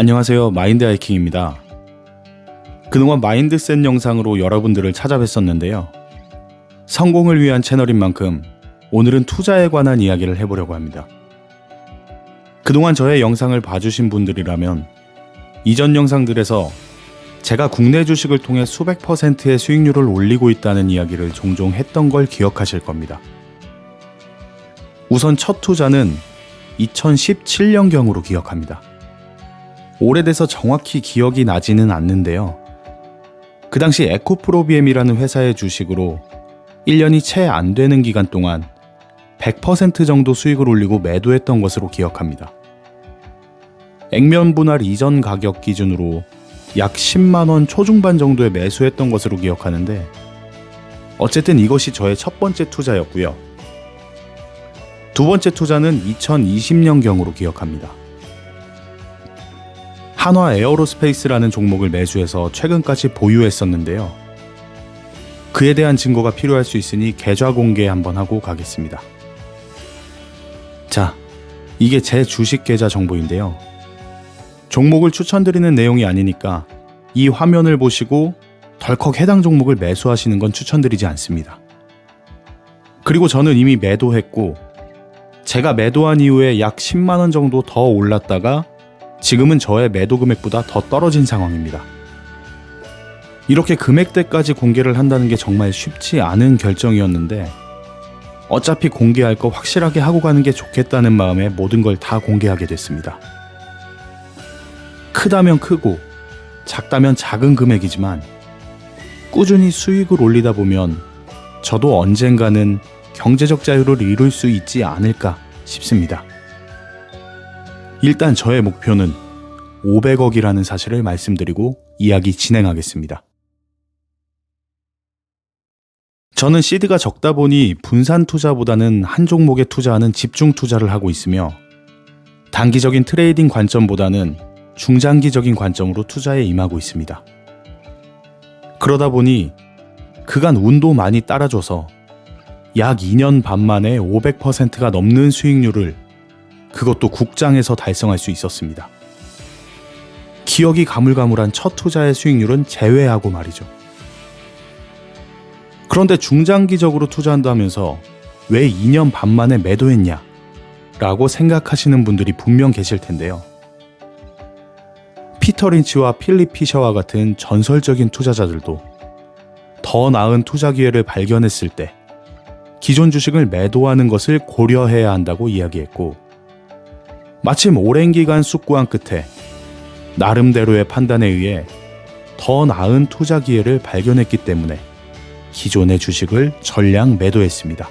안녕하세요. 마인드 하이킹입니다. 그동안 마인드셋 영상으로 여러분들을 찾아뵀었는데요. 성공을 위한 채널인 만큼 오늘은 투자에 관한 이야기를 해보려고 합니다. 그동안 저의 영상을 봐주신 분들이라면 이전 영상들에서 제가 국내 주식을 통해 수백 퍼센트의 수익률을 올리고 있다는 이야기를 종종 했던 걸 기억하실 겁니다. 우선 첫 투자는 2017년경으로 기억합니다. 오래돼서 정확히 기억이 나지는 않는데요. 그 당시 에코프로비엠이라는 회사의 주식으로 1년이 채 안 되는 기간 동안 100% 정도 수익을 올리고 매도했던 것으로 기억합니다. 액면 분할 이전 가격 기준으로 약 10만원 초중반 정도에 매수했던 것으로 기억하는데 어쨌든 이것이 저의 첫 번째 투자였고요. 두 번째 투자는 2020년경으로 기억합니다. 한화 에어로스페이스라는 종목을 매수해서 최근까지 보유했었는데요. 그에 대한 증거가 필요할 수 있으니 계좌 공개 한번 하고 가겠습니다. 자, 이게 제 주식 계좌 정보인데요. 종목을 추천드리는 내용이 아니니까 이 화면을 보시고 덜컥 해당 종목을 매수하시는 건 추천드리지 않습니다. 그리고 저는 이미 매도했고 제가 매도한 이후에 약 10만 원 정도 더 올랐다가 지금은 저의 매도 금액보다 더 떨어진 상황입니다. 이렇게 금액대까지 공개를 한다는 게 정말 쉽지 않은 결정이었는데 어차피 공개할 거 확실하게 하고 가는 게 좋겠다는 마음에 모든 걸 다 공개하게 됐습니다. 크다면 크고 작다면 작은 금액이지만 꾸준히 수익을 올리다 보면 저도 언젠가는 경제적 자유를 이룰 수 있지 않을까 싶습니다. 일단 저의 목표는 500억이라는 사실을 말씀드리고 이야기 진행하겠습니다. 저는 시드가 적다 보니 분산 투자보다는 한 종목에 투자하는 집중 투자를 하고 있으며 단기적인 트레이딩 관점보다는 중장기적인 관점으로 투자에 임하고 있습니다. 그러다 보니 그간 운도 많이 따라줘서 약 2년 반 만에 500%가 넘는 수익률을 그것도 국장에서 달성할 수 있었습니다. 기억이 가물가물한 첫 투자의 수익률은 제외하고 말이죠. 그런데 중장기적으로 투자한다면서 왜 2년 반 만에 매도했냐? 라고 생각하시는 분들이 분명 계실 텐데요. 피터 린치와 필립 피셔와 같은 전설적인 투자자들도 더 나은 투자 기회를 발견했을 때 기존 주식을 매도하는 것을 고려해야 한다고 이야기했고 마침 오랜 기간 숙고한 끝에 나름대로의 판단에 의해 더 나은 투자 기회를 발견했기 때문에 기존의 주식을 전량 매도했습니다.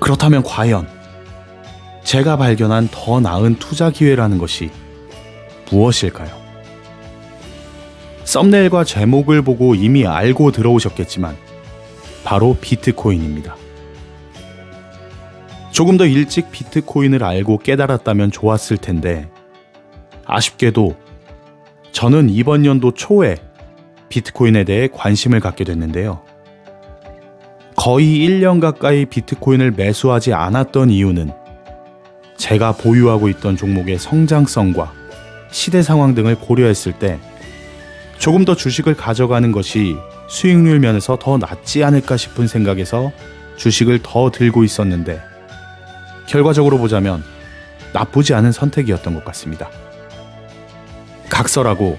그렇다면 과연 제가 발견한 더 나은 투자 기회라는 것이 무엇일까요? 썸네일과 제목을 보고 이미 알고 들어오셨겠지만 바로 비트코인입니다. 조금 더 일찍 비트코인을 알고 깨달았다면 좋았을 텐데 아쉽게도 저는 이번 연도 초에 비트코인에 대해 관심을 갖게 됐는데요. 거의 1년 가까이 비트코인을 매수하지 않았던 이유는 제가 보유하고 있던 종목의 성장성과 시대 상황 등을 고려했을 때 조금 더 주식을 가져가는 것이 수익률 면에서 더 낫지 않을까 싶은 생각에서 주식을 더 들고 있었는데 결과적으로 보자면 나쁘지 않은 선택이었던 것 같습니다. 각설하고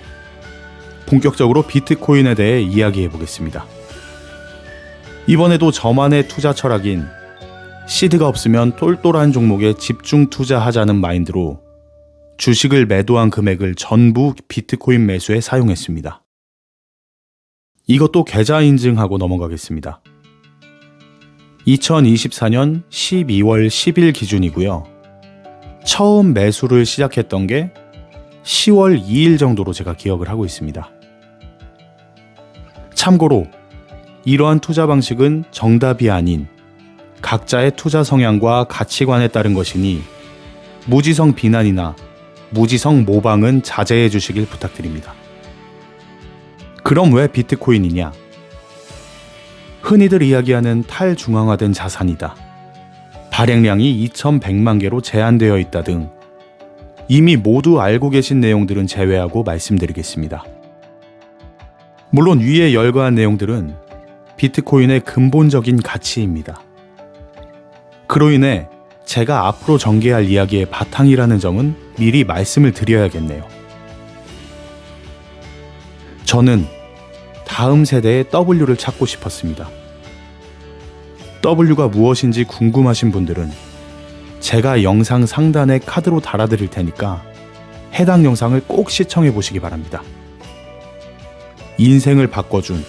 본격적으로 비트코인에 대해 이야기해 보겠습니다. 이번에도 저만의 투자 철학인 시드가 없으면 똘똘한 종목에 집중 투자하자는 마인드로 주식을 매도한 금액을 전부 비트코인 매수에 사용했습니다. 이것도 계좌 인증하고 넘어가겠습니다. 2024년 12월 10일 기준이고요. 처음 매수를 시작했던 게 10월 2일 정도로 제가 기억을 하고 있습니다. 참고로 이러한 투자 방식은 정답이 아닌 각자의 투자 성향과 가치관에 따른 것이니 무지성 비난이나 무지성 모방은 자제해 주시길 부탁드립니다. 그럼 왜 비트코인이냐? 흔히들 이야기하는 탈중앙화된 자산이다. 발행량이 2100만 개로 제한되어 있다 등 이미 모두 알고 계신 내용들은 제외하고 말씀드리겠습니다. 물론 위에 열거한 내용들은 비트코인의 근본적인 가치입니다. 그로 인해 제가 앞으로 전개할 이야기의 바탕이라는 점은 미리 말씀을 드려야겠네요. 저는 다음 세대의 W를 찾고 싶었습니다. W가 무엇인지 궁금하신 분들은 제가 영상 상단에 카드로 달아드릴 테니까 해당 영상을 꼭 시청해 보시기 바랍니다. 인생을 바꿔준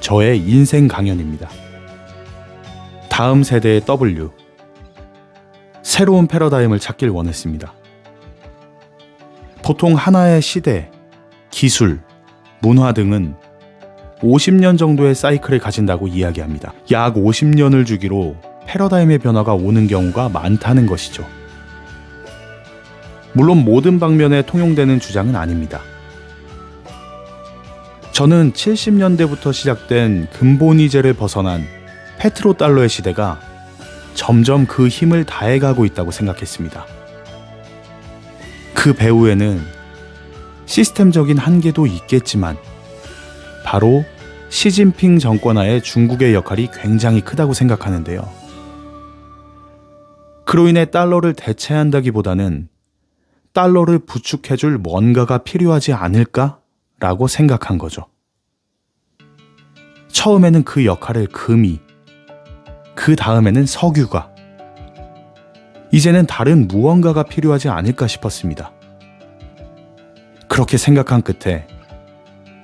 저의 인생 강연입니다. 다음 세대의 W. 새로운 패러다임을 찾길 원했습니다. 보통 하나의 시대, 기술, 문화 등은 50년 정도의 사이클을 가진다고 이야기합니다. 약 50년을 주기로 패러다임의 변화가 오는 경우가 많다는 것이죠. 물론 모든 방면에 통용되는 주장은 아닙니다. 저는 70년대부터 시작된 근본이제를 벗어난 페트로 달러의 시대가 점점 그 힘을 다해가고 있다고 생각했습니다. 그 배후에는 시스템적인 한계도 있겠지만 바로 시진핑 정권하에 중국의 역할이 굉장히 크다고 생각하는데요. 그로 인해 달러를 대체한다기보다는 달러를 부축해줄 뭔가가 필요하지 않을까라고 생각한 거죠. 처음에는 그 역할을 금이, 그 다음에는 석유가, 이제는 다른 무언가가 필요하지 않을까 싶었습니다. 그렇게 생각한 끝에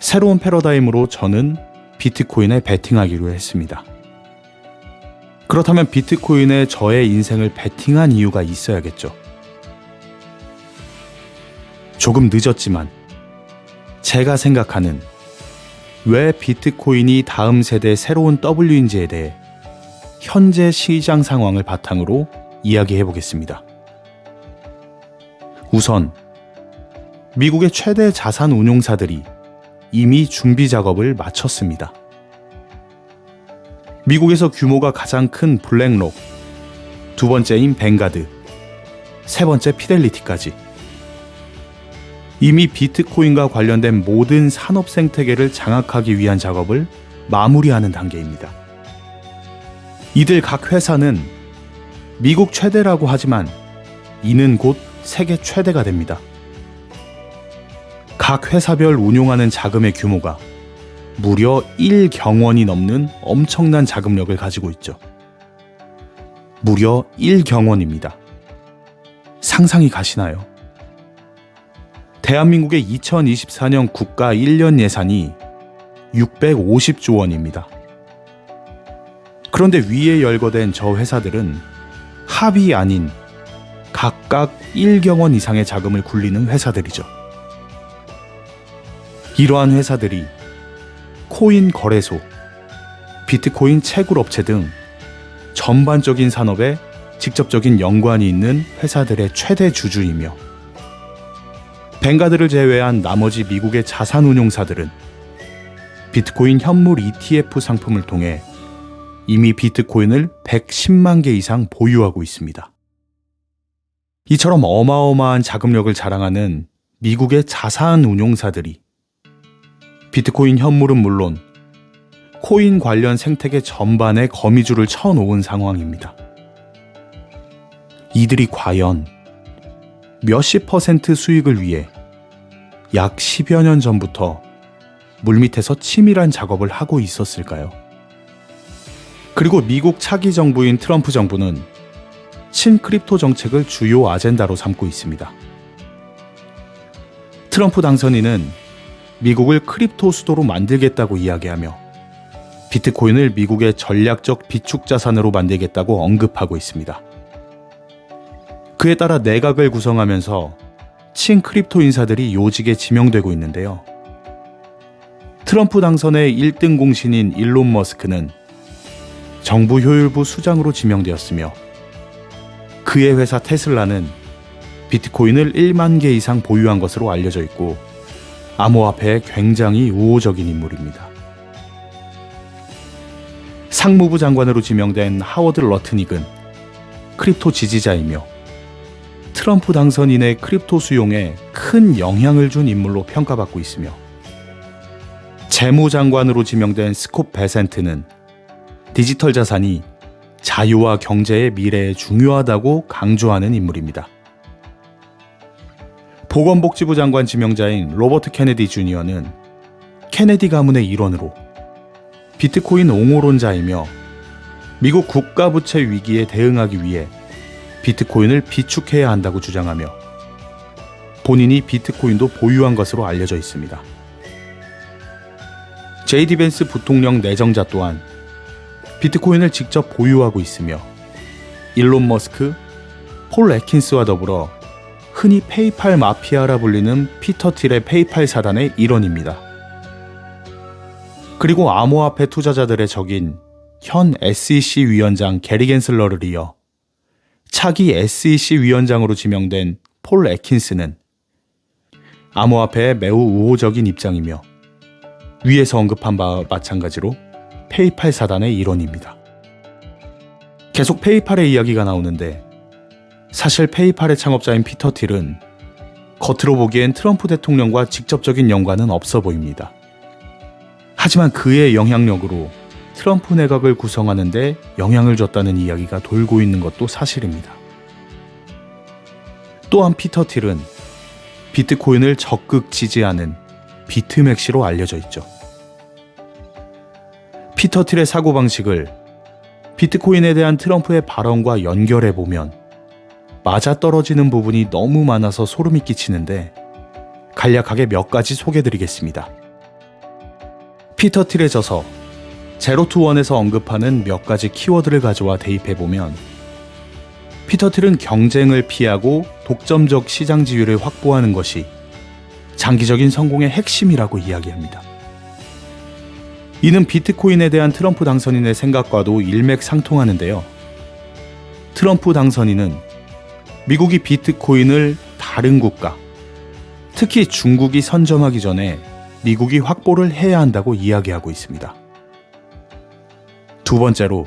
새로운 패러다임으로 저는 비트코인에 베팅하기로 했습니다. 그렇다면 비트코인에 저의 인생을 베팅한 이유가 있어야겠죠. 조금 늦었지만 제가 생각하는 왜 비트코인이 다음 세대 새로운 W인지에 대해 현재 시장 상황을 바탕으로 이야기해 보겠습니다. 우선 미국의 최대 자산 운용사들이 이미 준비 작업을 마쳤습니다. 미국에서 규모가 가장 큰 블랙록, 두 번째인 뱅가드, 세 번째 피델리티까지 이미 비트코인과 관련된 모든 산업 생태계를 장악하기 위한 작업을 마무리하는 단계입니다. 이들 각 회사는 미국 최대라고 하지만 이는 곧 세계 최대가 됩니다. 각 회사별 운용하는 자금의 규모가 무려 1경 원이 넘는 엄청난 자금력을 가지고 있죠. 무려 1경 원입니다. 상상이 가시나요? 대한민국의 2024년 국가 1년 예산이 650조 원입니다. 그런데 위에 열거된 저 회사들은 합이 아닌 각각 1경원 이상의 자금을 굴리는 회사들이죠. 이러한 회사들이 코인 거래소, 비트코인 채굴 업체 등 전반적인 산업에 직접적인 연관이 있는 회사들의 최대 주주이며 뱅가드를 제외한 나머지 미국의 자산 운용사들은 비트코인 현물 ETF 상품을 통해 이미 비트코인을 110만 개 이상 보유하고 있습니다. 이처럼 어마어마한 자금력을 자랑하는 미국의 자산 운용사들이 비트코인 현물은 물론 코인 관련 생태계 전반에 거미줄을 쳐놓은 상황입니다. 이들이 과연 몇십 퍼센트 수익을 위해 약 10여 년 전부터 물밑에서 치밀한 작업을 하고 있었을까요? 그리고 미국 차기 정부인 트럼프 정부는 친크립토 정책을 주요 아젠다로 삼고 있습니다. 트럼프 당선인은 미국을 크립토 수도로 만들겠다고 이야기하며 비트코인을 미국의 전략적 비축 자산으로 만들겠다고 언급하고 있습니다. 그에 따라 내각을 구성하면서 친크립토 인사들이 요직에 지명되고 있는데요. 트럼프 당선의 1등 공신인 일론 머스크는 정부 효율부 수장으로 지명되었으며 그의 회사 테슬라는 비트코인을 1만 개 이상 보유한 것으로 알려져 있고 암호화폐에 굉장히 우호적인 인물입니다. 상무부 장관으로 지명된 하워드 러트닉은 크립토 지지자이며 트럼프 당선인의 크립토 수용에 큰 영향을 준 인물로 평가받고 있으며 재무장관으로 지명된 스콧 베센트는 디지털 자산이 자유와 경제의 미래에 중요하다고 강조하는 인물입니다. 보건복지부 장관 지명자인 로버트 케네디 주니어는 케네디 가문의 일원으로 비트코인 옹호론자이며 미국 국가 부채 위기에 대응하기 위해 비트코인을 비축해야 한다고 주장하며 본인이 비트코인도 보유한 것으로 알려져 있습니다. 제이디 벤스 부통령 내정자 또한 비트코인을 직접 보유하고 있으며 일론 머스크, 폴 애킨스와 더불어 흔히 페이팔 마피아라 불리는 피터 틸의 페이팔 사단의 일원입니다. 그리고 암호화폐 투자자들의 적인 현 SEC 위원장 게리 겐슬러를 이어 차기 SEC 위원장으로 지명된 폴 애킨스는 암호화폐에 매우 우호적인 입장이며 위에서 언급한 바와 마찬가지로 페이팔 사단의 일원입니다. 계속 페이팔의 이야기가 나오는데 사실 페이팔의 창업자인 피터 틸은 겉으로 보기엔 트럼프 대통령과 직접적인 연관은 없어 보입니다. 하지만 그의 영향력으로 트럼프 내각을 구성하는데 영향을 줬다는 이야기가 돌고 있는 것도 사실입니다. 또한 피터 틸은 비트코인을 적극 지지하는 비트맥시로 알려져 있죠. 피터 틸의 사고방식을 비트코인에 대한 트럼프의 발언과 연결해 보면 맞아떨어지는 부분이 너무 많아서 소름이 끼치는데 간략하게 몇 가지 소개해 드리겠습니다. 피터 틸의 저서 제로 투 원에서 언급하는 몇 가지 키워드를 가져와 대입해 보면 피터 틸은 경쟁을 피하고 독점적 시장 지위를 확보하는 것이 장기적인 성공의 핵심이라고 이야기합니다. 이는 비트코인에 대한 트럼프 당선인의 생각과도 일맥상통하는데요. 트럼프 당선인은 미국이 비트코인을 다른 국가, 특히 중국이 선점하기 전에 미국이 확보를 해야 한다고 이야기하고 있습니다. 두 번째로,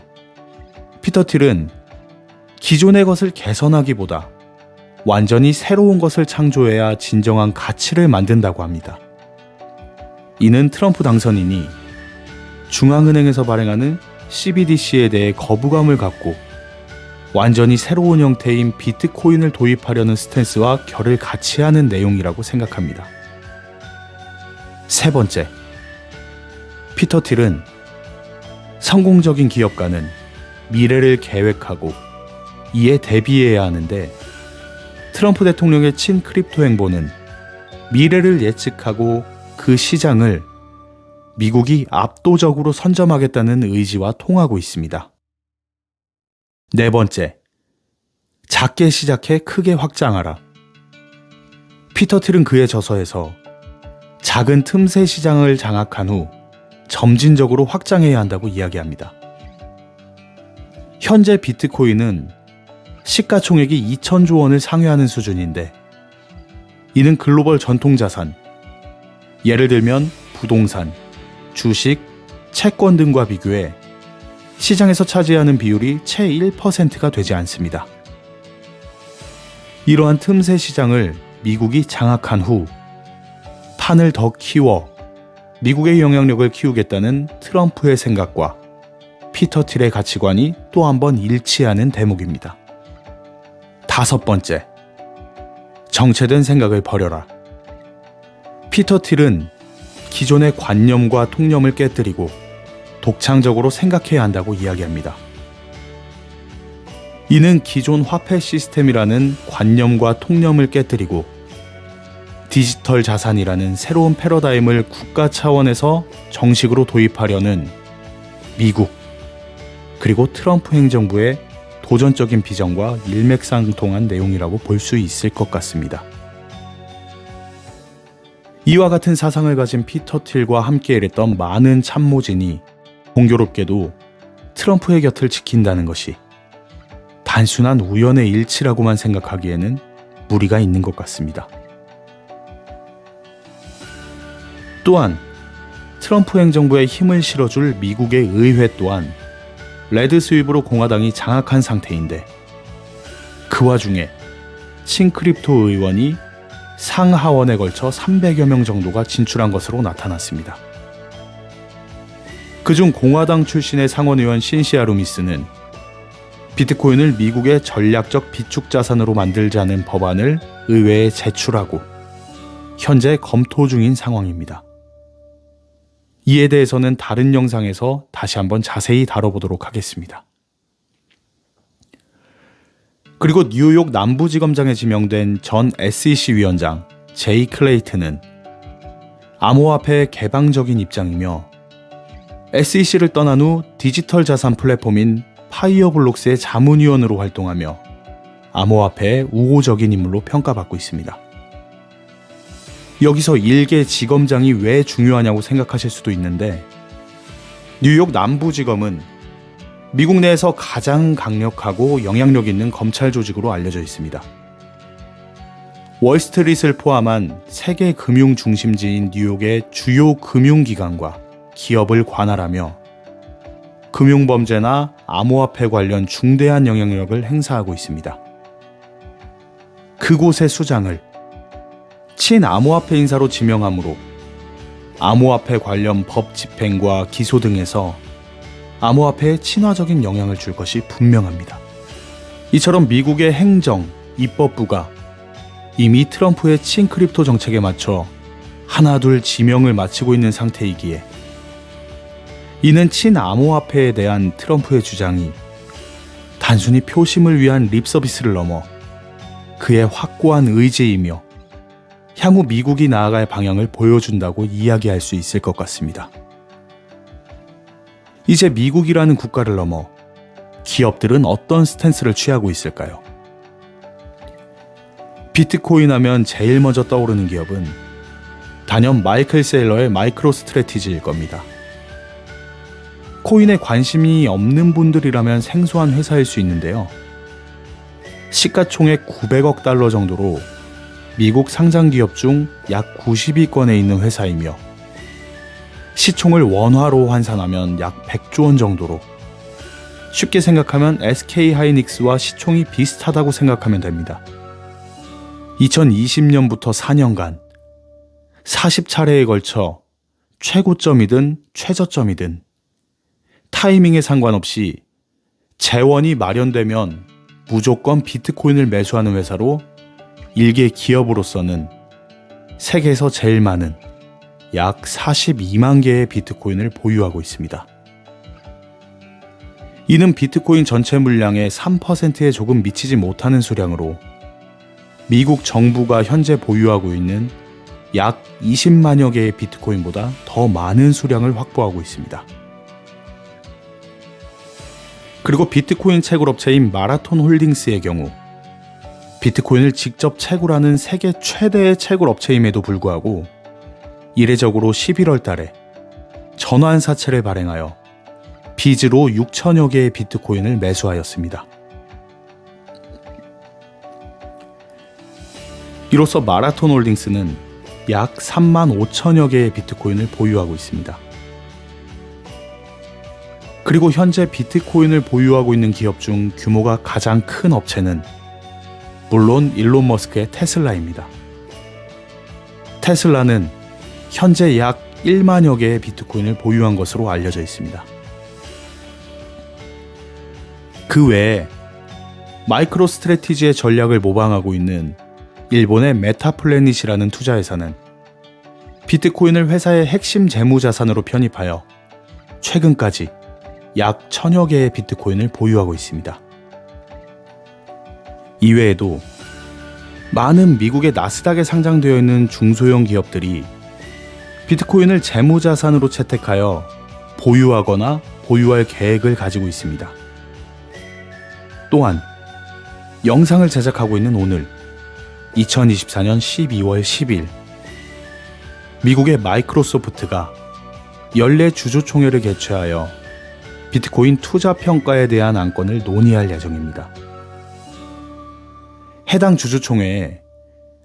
피터 틸은 기존의 것을 개선하기보다 완전히 새로운 것을 창조해야 진정한 가치를 만든다고 합니다. 이는 트럼프 당선인이 중앙은행에서 발행하는 CBDC에 대해 거부감을 갖고 완전히 새로운 형태인 비트코인을 도입하려는 스탠스와 결을 같이 하는 내용이라고 생각합니다. 세 번째, 피터 틸은 성공적인 기업가는 미래를 계획하고 이에 대비해야 하는데 트럼프 대통령의 친 크립토 행보는 미래를 예측하고 그 시장을 미국이 압도적으로 선점하겠다는 의지와 통하고 있습니다. 네 번째, 작게 시작해 크게 확장하라. 피터 틸은 그의 저서에서 작은 틈새 시장을 장악한 후 점진적으로 확장해야 한다고 이야기합니다. 현재 비트코인은 시가총액이 2천조 원을 상회하는 수준인데 이는 글로벌 전통 자산, 예를 들면 부동산, 주식, 채권 등과 비교해 시장에서 차지하는 비율이 채 1%가 되지 않습니다. 이러한 틈새 시장을 미국이 장악한 후 판을 더 키워 미국의 영향력을 키우겠다는 트럼프의 생각과 피터 틸의 가치관이 또 한 번 일치하는 대목입니다. 다섯 번째, 정체된 생각을 버려라. 피터 틸은 기존의 관념과 통념을 깨뜨리고 독창적으로 생각해야 한다고 이야기합니다. 이는 기존 화폐 시스템이라는 관념과 통념을 깨뜨리고 디지털 자산이라는 새로운 패러다임을 국가 차원에서 정식으로 도입하려는 미국 그리고 트럼프 행정부의 도전적인 비전과 일맥상통한 내용이라고 볼 수 있을 것 같습니다. 이와 같은 사상을 가진 피터 틸과 함께 일했던 많은 참모진이 공교롭게도 트럼프의 곁을 지킨다는 것이 단순한 우연의 일치라고만 생각하기에는 무리가 있는 것 같습니다. 또한 트럼프 행정부에 힘을 실어줄 미국의 의회 또한 레드 스윕으로 공화당이 장악한 상태인데 그 와중에 칭크립토 의원이 상하원에 걸쳐 300여 명 정도가 진출한 것으로 나타났습니다. 그중 공화당 출신의 상원의원 신시아 루미스는 비트코인을 미국의 전략적 비축 자산으로 만들자는 법안을 의회에 제출하고 현재 검토 중인 상황입니다. 이에 대해서는 다른 영상에서 다시 한번 자세히 다뤄보도록 하겠습니다. 그리고 뉴욕 남부지검장에 지명된 전 SEC 위원장 제이 클레이트는 암호화폐의 개방적인 입장이며 SEC를 떠난 후 디지털 자산 플랫폼인 파이어블록스의 자문위원으로 활동하며 암호화폐의 우호적인 인물로 평가받고 있습니다. 여기서 일개 지검장이 왜 중요하냐고 생각하실 수도 있는데 뉴욕 남부지검은 미국 내에서 가장 강력하고 영향력 있는 검찰 조직으로 알려져 있습니다. 월스트리트를 포함한 세계 금융 중심지인 뉴욕의 주요 금융기관과 기업을 관할하며 금융범죄나 암호화폐 관련 중대한 영향력을 행사하고 있습니다. 그곳의 수장을 친암호화폐 인사로 지명함으로 암호화폐 관련 법 집행과 기소 등에서 암호화폐에 친화적인 영향을 줄 것이 분명합니다. 이처럼 미국의 행정, 입법부가 이미 트럼프의 친크립토 정책에 맞춰 하나둘 지명을 마치고 있는 상태이기에 이는 친암호화폐에 대한 트럼프의 주장이 단순히 표심을 위한 립 서비스를 넘어 그의 확고한 의지이며 향후 미국이 나아갈 방향을 보여준다고 이야기할 수 있을 것 같습니다. 이제 미국이라는 국가를 넘어 기업들은 어떤 스탠스를 취하고 있을까요? 비트코인 하면 제일 먼저 떠오르는 기업은 단연 마이클 세일러의 마이크로 스트레티지일 겁니다. 코인에 관심이 없는 분들이라면 생소한 회사일 수 있는데요. 시가총액 900억 달러 정도로 미국 상장 기업 중 약 90위권에 있는 회사이며 시총을 원화로 환산하면 약 100조 원 정도로 쉽게 생각하면 SK 하이닉스와 시총이 비슷하다고 생각하면 됩니다. 2020년부터 4년간 40차례에 걸쳐 최고점이든 최저점이든 타이밍에 상관없이 재원이 마련되면 무조건 비트코인을 매수하는 회사로 일개 기업으로서는 세계에서 제일 많은 약 42만 개의 비트코인을 보유하고 있습니다. 이는 비트코인 전체 물량의 3%에 조금 미치지 못하는 수량으로 미국 정부가 현재 보유하고 있는 약 20만여 개의 비트코인보다 더 많은 수량을 확보하고 있습니다. 그리고 비트코인 채굴 업체인 마라톤 홀딩스의 경우 비트코인을 직접 채굴하는 세계 최대의 채굴 업체임에도 불구하고 이례적으로 11월 달에 전환 사채를 발행하여 빚으로 6천여 개의 비트코인을 매수하였습니다. 이로써 마라톤 홀딩스는 약 3만 5천여 개의 비트코인을 보유하고 있습니다. 그리고 현재 비트코인을 보유하고 있는 기업 중 규모가 가장 큰 업체는 물론 일론 머스크의 테슬라입니다. 테슬라는 현재 약 1만여 개의 비트코인을 보유한 것으로 알려져 있습니다. 그 외에 마이크로 스트레티지의 전략을 모방하고 있는 일본의 메타플래닛이라는 투자회사는 비트코인을 회사의 핵심 재무 자산으로 편입하여 최근까지 약 천여 개의 비트코인을 보유하고 있습니다. 이외에도 많은 미국의 나스닥에 상장되어 있는 중소형 기업들이 비트코인을 재무자산으로 채택하여 보유하거나 보유할 계획을 가지고 있습니다. 또한 영상을 제작하고 있는 오늘 2024년 12월 10일 미국의 마이크로소프트가 연례 주주총회를 개최하여 비트코인 투자 평가에 대한 안건을 논의할 예정입니다. 해당 주주총회에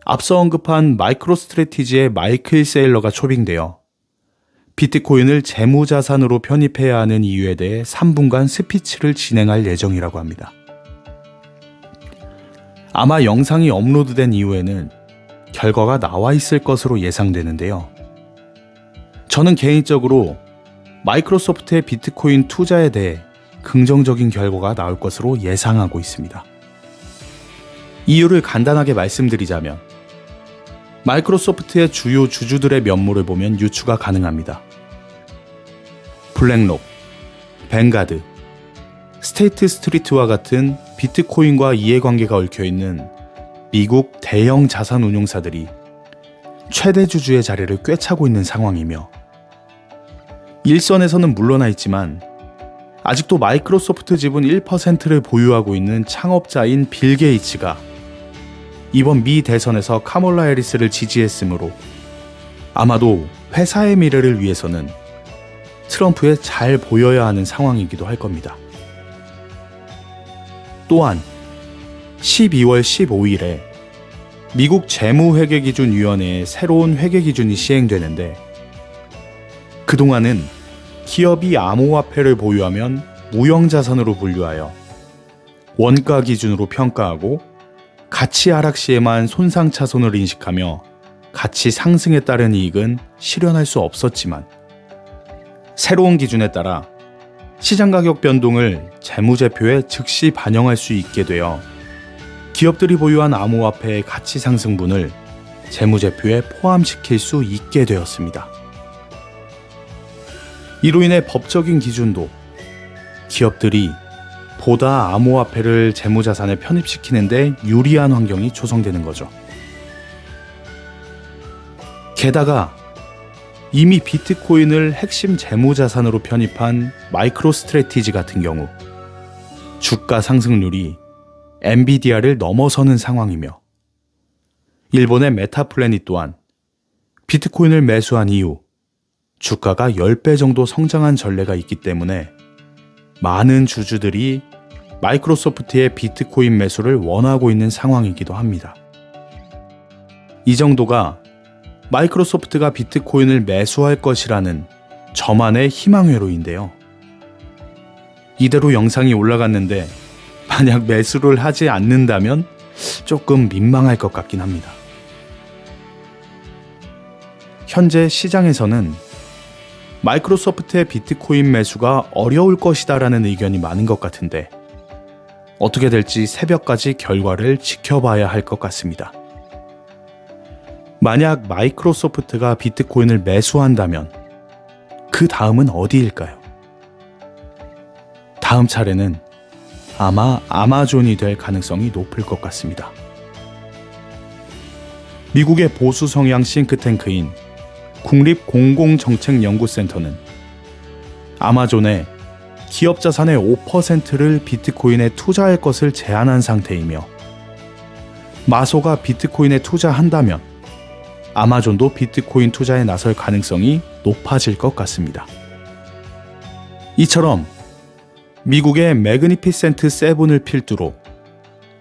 앞서 언급한 마이크로 스트레티지의 마이클 세일러가 초빙되어 비트코인을 재무자산으로 편입해야 하는 이유에 대해 3분간 스피치를 진행할 예정이라고 합니다. 아마 영상이 업로드된 이후에는 결과가 나와 있을 것으로 예상되는데요. 저는 개인적으로 마이크로소프트의 비트코인 투자에 대해 긍정적인 결과가 나올 것으로 예상하고 있습니다. 이유를 간단하게 말씀드리자면 마이크로소프트의 주요 주주들의 면모를 보면 유추가 가능합니다. 블랙록, 뱅가드, 스테이트 스트리트와 같은 비트코인과 이해관계가 얽혀 있는 미국 대형 자산 운용사들이 최대 주주의 자리를 꿰차고 있는 상황이며 일선에서는 물러나 있지만 아직도 마이크로소프트 지분 1%를 보유하고 있는 창업자인 빌 게이츠가 이번 미 대선에서 카몰라 해리스를 지지했으므로 아마도 회사의 미래를 위해서는 트럼프에 잘 보여야 하는 상황이기도 할 겁니다. 또한 12월 15일에 미국 재무회계기준위원회의 새로운 회계기준이 시행되는데 그동안은 기업이 암호화폐를 보유하면 무형자산으로 분류하여 원가 기준으로 평가하고 가치 하락 시에만 손상 차손을 인식하며 가치 상승에 따른 이익은 실현할 수 없었지만 새로운 기준에 따라 시장 가격 변동을 재무제표에 즉시 반영할 수 있게 되어 기업들이 보유한 암호화폐의 가치 상승분을 재무제표에 포함시킬 수 있게 되었습니다. 이로 인해 법적인 기준도 기업들이 보다 암호화폐를 재무자산에 편입시키는데 유리한 환경이 조성되는 거죠. 게다가 이미 비트코인을 핵심 재무자산으로 편입한 마이크로 스트레티지 같은 경우 주가 상승률이 엔비디아를 넘어서는 상황이며 일본의 메타플래닛 또한 비트코인을 매수한 이후 주가가 10배 정도 성장한 전례가 있기 때문에 많은 주주들이 마이크로소프트의 비트코인 매수를 원하고 있는 상황이기도 합니다. 이 정도가 마이크로소프트가 비트코인을 매수할 것이라는 저만의 희망회로인데요. 이대로 영상이 올라갔는데 만약 매수를 하지 않는다면 조금 민망할 것 같긴 합니다. 현재 시장에서는 마이크로소프트의 비트코인 매수가 어려울 것이다라는 의견이 많은 것 같은데 어떻게 될지 새벽까지 결과를 지켜봐야 할 것 같습니다. 만약 마이크로소프트가 비트코인을 매수한다면 그 다음은 어디일까요? 다음 차례는 아마 아마존이 될 가능성이 높을 것 같습니다. 미국의 보수 성향 싱크탱크인 국립공공정책연구센터는 아마존의 기업 자산의 5%를 비트코인에 투자할 것을 제안한 상태이며 마소가 비트코인에 투자한다면 아마존도 비트코인 투자에 나설 가능성이 높아질 것 같습니다. 이처럼 미국의 매그니피센트 세븐을 필두로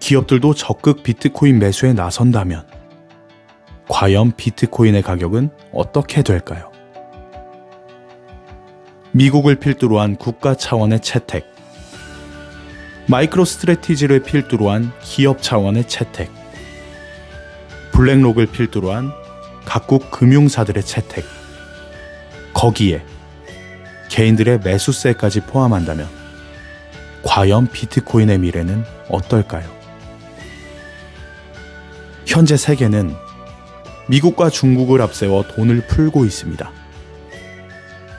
기업들도 적극 비트코인 매수에 나선다면 과연 비트코인의 가격은 어떻게 될까요? 미국을 필두로 한 국가 차원의 채택, 마이크로 스트레티지를 필두로 한 기업 차원의 채택, 블랙록을 필두로 한 각국 금융사들의 채택, 거기에 개인들의 매수세까지 포함한다면 과연 비트코인의 미래는 어떨까요? 현재 세계는 미국과 중국을 앞세워 돈을 풀고 있습니다.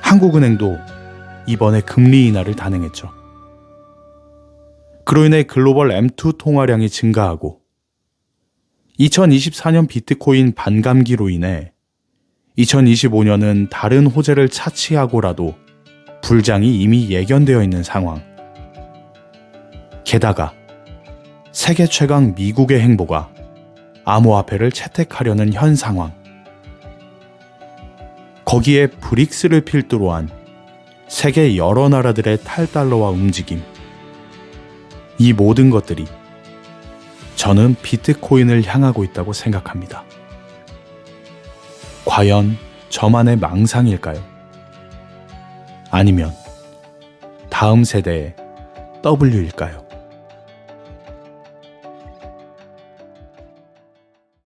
한국은행도 이번에 금리 인하를 단행했죠. 그로 인해 글로벌 M2 통화량이 증가하고 2024년 비트코인 반감기로 인해 2025년은 다른 호재를 차치하고라도 불장이 이미 예견되어 있는 상황. 게다가 세계 최강 미국의 행보가 암호화폐를 채택하려는 현 상황. 거기에 브릭스를 필두로 한 세계 여러 나라들의 탈달러와 움직임. 이 모든 것들이 저는 비트코인을 향하고 있다고 생각합니다. 과연 저만의 망상일까요? 아니면 다음 세대의 W일까요?